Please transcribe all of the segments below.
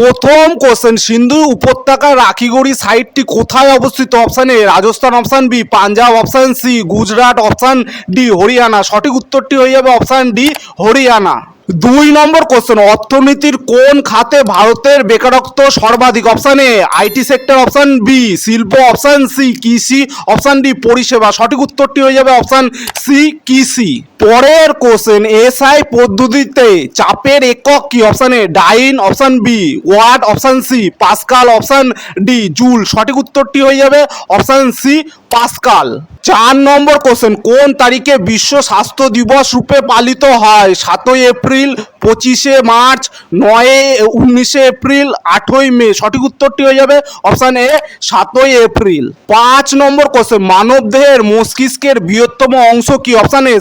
প্রথম কোশ্চেন সিন্ধু উপত্যকার রাখিগড়ি সাইটটি কোথায় অবস্থিত? Option A Rajasthan option B Punjab option C Gujarat option D Haryana. সঠিক উত্তরটি হয়ে যাবে অপশান ডি হরিয়ানা। দুই নম্বর কোশ্চেন অর্থনীতির কোন খাতে ভারতের বেকারত্ব সর্বাধিক? Option A IT sector option B শিল্প অপশান সি কৃষি অপশান ডি পরিষেবা। সঠিক উত্তরটি হয়ে যাবে অপশান সি কৃষি। পরের কোশ্চেন এসআই পদ্ধতিতে চাপের একক কি? Option A dyne option B watt option C pascal option D joule সঠিক উত্তরটি হয়ে যাবে অপশান সি পাসকাল চার নম্বর কোশ্চেন কোন তারিখে বিশ্ব স্বাস্থ্য দিবস রূপে পালিত হয়? সাতই এপ্রিল, পঁচিশে মার্চ, নয়, উনিশে এপ্রিল, আটই মে। সঠিক উত্তরটি হয়ে যাবে অপশান এ সাতই এপ্রিল। পাঁচ নম্বর কোশ্চেন মানব দেহের মস্তিষ্কের বৃহত্তম অংশ কি? Option A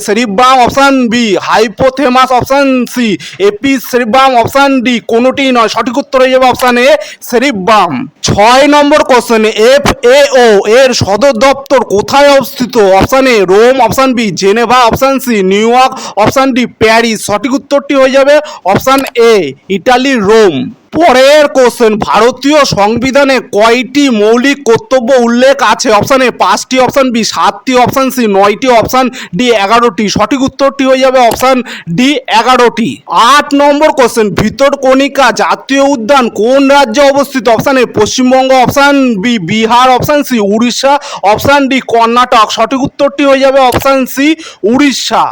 cerebrum option B hypothalamus option C epi cerebrum option D কোনোটি নয়। সঠিক উত্তর হয়ে যাবে অপশান এ সেরিব্রাম ছয় নম্বর কোশ্চেন এফ এ ও এর সদর দপ্তর কোথায় অবস্থিত? Option A Rome option B Geneva option C New York option D Paris. সঠিক উত্তরটি হয়ে যাবে অপশান এ ইটালি, রোম। পরের কোশ্চেন ভারতীয় সংবিধানে কয়টি মৌলিক কর্তব্য উল্লেখ আছে? অপশান এ পাঁচটি। অপশান বি সাতটি। অপশান সি নয়টি। অপশান ডি এগারোটি। সঠিক উত্তরটি হয়ে যাবে অপশান ডি এগারোটি। আট নম্বর কোশ্চেন ভিতরকণিকা জাতীয় উদ্যান কোন রাজ্যে অবস্থিত? Option A Paschimbanga. Option B Bihar. Option C Orissa. Option D Karnataka. সঠিক উত্তরটি হয়ে যাবে অপশান সি উড়িষ্যা।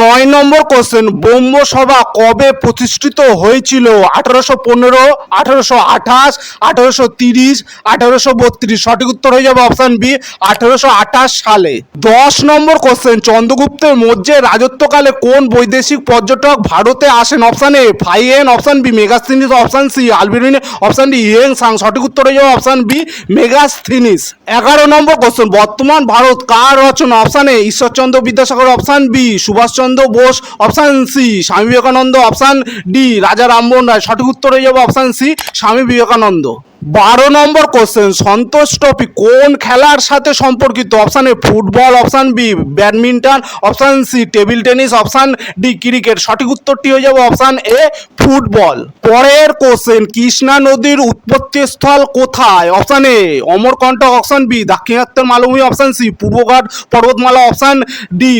নয় নম্বর কোশ্চেন ব্রহ্ম সভা কবে প্রতিষ্ঠিত হয়েছিল? আঠারোশো পনেরো আঠারোশো আঠাশ, আঠারোশো তিরিশ, আঠারোশো বত্রিশ। সঠিক উত্তর হয়ে যাবে অপশান বি আঠারোশো আঠাশ সালে। দশ নম্বর কোশ্চেন চন্দ্রগুপ্তের মধ্যে রাজত্বকালে কোন বৈদেশিক পর্যটক ভারতে আসেন? Option A Fa Hien option B Megasthenes option C Alberuni option D Hiuen Tsang সঠিক উত্তর হয়ে যাবে অপশান বি মেগাস্থিনিস এগারো নম্বর কোশ্চেন বর্তমান ভারত কার রচনা? Option A Ishwarchandra Vidyasagar option B Subhashchandra Bose option C Swami Vivekananda option D রাজা রামমোহন রায়। সঠিক উত্তর হয়ে যাবে অপশান সি স্বামী বিবেকানন্দ। বারো নম্বর কোশ্চেন সন্তোষ ট্রফি কোন খেলার সাথে সম্পর্কিত? Option A football option B badminton option C table tennis option D cricket সঠিক উত্তরটি হয়ে যাবে অপশান এ ফুটবল পরের কোশ্চেন কৃষ্ণা নদীর উৎপত্তি স্থল কোথায়? Option A Amarkantak option B দাক্ষিণাত্যের মালভূমি অপশান সি পূর্বঘাট পর্বতমালা অপশান ডি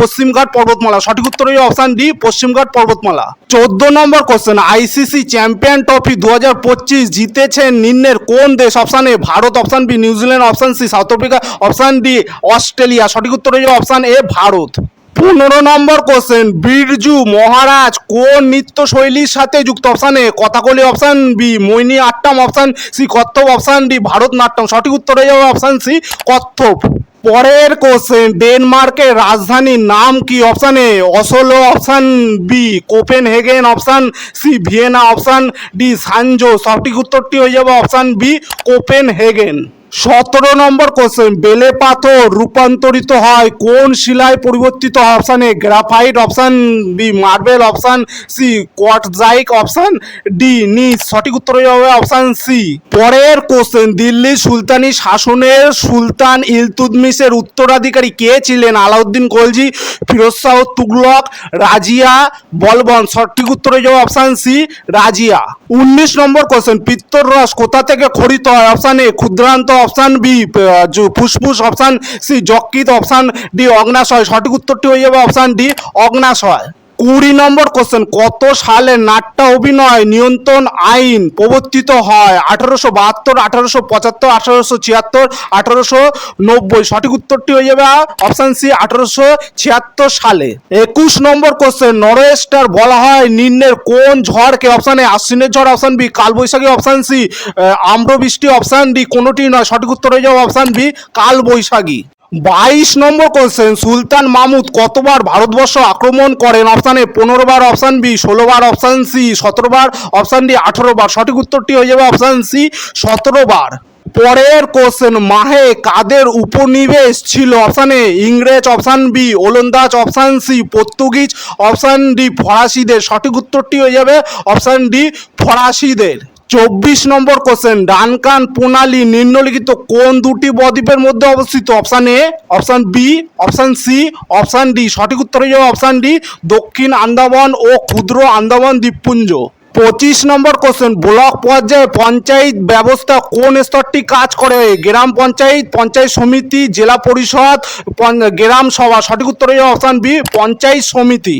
পশ্চিমঘাট পর্বতমালা। সঠিক উত্তর হয়ে অপশান ডি পশ্চিমঘাট পর্বতমালা। চোদ্দ নম্বর কোশ্চেন আইসিসি চ্যাম্পিয়ন ট্রফি দু হাজার পঁচিশ জিতেছেন নিম্নের কোন দেশ? Option A Bharat option B New Zealand option C South Africa option D Australia সঠিক উত্তর হয়ে অপশান এ ভারত। পনেরো নম্বর কোশ্চেন বিরজু মহারাজ কোন নৃত্য শৈলীর সাথে যুক্ত? Option A Kathakali option B Mohiniyattam option C Kathak option D Bharatanatyam. সঠিক উত্তর হয়ে যাবে অপশান সি কত্থক। পরের কোশ্চেন ডেনমার্কের রাজধানীর নাম কি? Option A Oslo option B Copenhagen option C Vienna option D San Jose. সঠিক উত্তরটি হয়ে যাবে অপশান বি কোপেন হেগেন সতেরো নম্বর কোশ্চেন বেলে পাথর রূপান্তরিত হয় কোন শিলায় পরিবর্তিত option A graphite option B marble option C quartzite option D gneiss সঠিক উত্তর যাবে অপশান সি পরের কোশ্চেন দিল্লি সুলতানি শাসনের সুলতান ইলতুদমিসের উত্তরাধিকারী কে ছিলেন? আলাউদ্দিন খলজি ফিরোজ শাহ তুগলক, রাজিয়া বলবন। সঠিক উত্তর হয়ে যাবে অপশান সি রাজিয়া। উনিশ নম্বর কোশ্চেন পিত্তর রস কোথা থেকে খরিত হয়? অপশান এ ক্ষুদ্রান্ত অপশান বি ফুসফুস অপশান সি যকৃত অপশান ডি অগ্নাশয়। সঠিক উত্তরটি হয়ে যাবে অপশান ডি অগ্নাশয়। কুড়ি নম্বর কোশ্চেন কত সালে নাট্য অভিনয় নিয়ন্ত্রণ আইন প্রবর্তিত হয়? আঠারোশো বাহাত্তর, আঠারোশো পঁচাত্তর, আঠারোশো ছিয়াত্তর, আঠারোশো নব্বই। সঠিক উত্তরটি হয়ে যাবে অপশান সি আঠারোশো ছিয়াত্তর সালে। একুশ নম্বর কোশ্চেন নরেস্টার বলা হয় নিম্নের কোন ঝড়কে অপশান এ, আশ্বিনের ঝড় অপশান বি কালবৈশাখী অপশান সি আম্রবৃষ্টি অপশান ডি কোনোটি নয়? সঠিক উত্তর হয়ে যাবে অপশান বি কালবৈশাখী। বাইশ নম্বর কোশ্চেন, সুলতান মাহমুদ কতবার ভারতবর্ষ আক্রমণ করেন? অপশান এ পনেরো বার অপশান বি ষোলো বার অপশান সি সতেরো বার অপশান ডি আঠেরো বার। সঠিক উত্তরটি হয়ে যাবে অপশান সি সতেরো বার। পরের কোশ্চেন, মাহে কাদের উপনিবেশ ছিল? অপশান এ ইংরেজ অপশান বি ওলন্দাজ option C Portuguese option D ফরাসিদের। সঠিক উত্তরটি হয়ে যাবে অপশান ডি ফরাসিদের। চব্বিশ নম্বর কোশ্চেন ডানকান প্রণালী নিম্নলিখিত কোন দুটি বদ্বীপের মধ্যে অবস্থিত? Option A option B option C option D সঠিক উত্তর হয়ে যাবে অপশান ডি দক্ষিণ আন্দামান ও ক্ষুদ্র আন্দামান দ্বীপপুঞ্জ। পঁচিশ নম্বর কোশ্চেন ব্লক পর্যায়ে পঞ্চায়েত ব্যবস্থা কোন স্তরটি কাজ করে? গ্রাম পঞ্চায়েত পঞ্চায়েত সমিতি, জেলা পরিষদ গ্রাম সভা। সঠিক উত্তর হয়ে অপশান বি পঞ্চায়েত সমিতি।